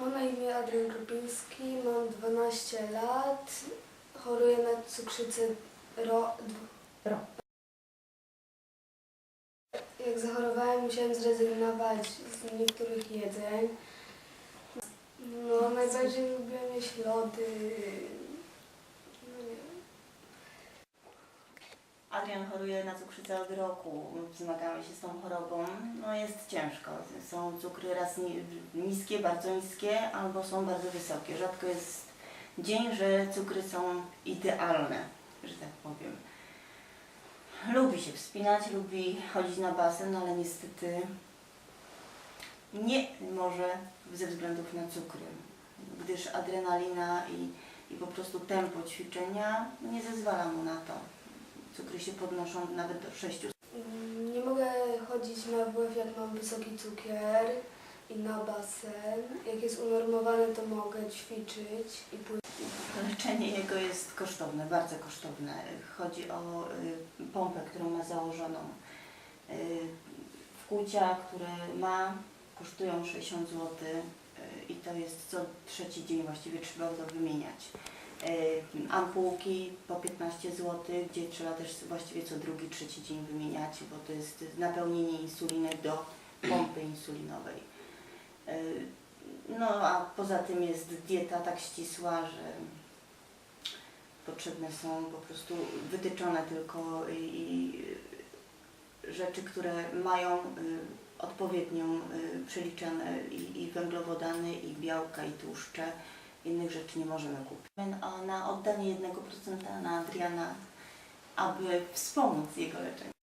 Mam na imię Adrian Krupiński, mam 12 lat, choruję na cukrzycę ro... Ro. Jak zachorowałem, musiałem zrezygnować z niektórych jedzeń. No, najbardziej lubiłem jeść lody. No nie wiem. Adrian choruje na cukrzycę od roku, zmagamy się z tą chorobą. Ciężko. Są cukry raz ni- niskie, bardzo niskie, albo są bardzo wysokie. Rzadko jest dzień, że cukry są idealne, że tak powiem. Lubi się wspinać, lubi chodzić na basen, ale niestety nie może ze względów na cukry, gdyż adrenalina i, i po prostu tempo ćwiczenia nie zezwala mu na to. Cukry się podnoszą nawet do 6 Mm, Nie mogę chodzić na WF, jak mam wysoki cukier i na basen. Jak jest unormowany, to mogę ćwiczyć i pływać. Leczenie jego jest kosztowne, bardzo kosztowne. Chodzi o y, pompę, którą ma założoną. Y, wkłucia, które ma, kosztują 60 zł y, i to jest co trzeci dzień właściwie trzeba to wymieniać. Ampułki po 15 zł, gdzie trzeba też właściwie co drugi, trzeci dzień wymieniać, bo to jest napełnienie insulinek do pompy insulinowej. No a poza tym jest dieta tak ścisła, że potrzebne są po prostu wytyczone tylko i, rzeczy, które mają odpowiednią przeliczane i węglowodany, i białka, i tłuszcze. Innych rzeczy nie możemy kupić. Na oddanie 1% na Adriana, aby wspomóc jego leczenie.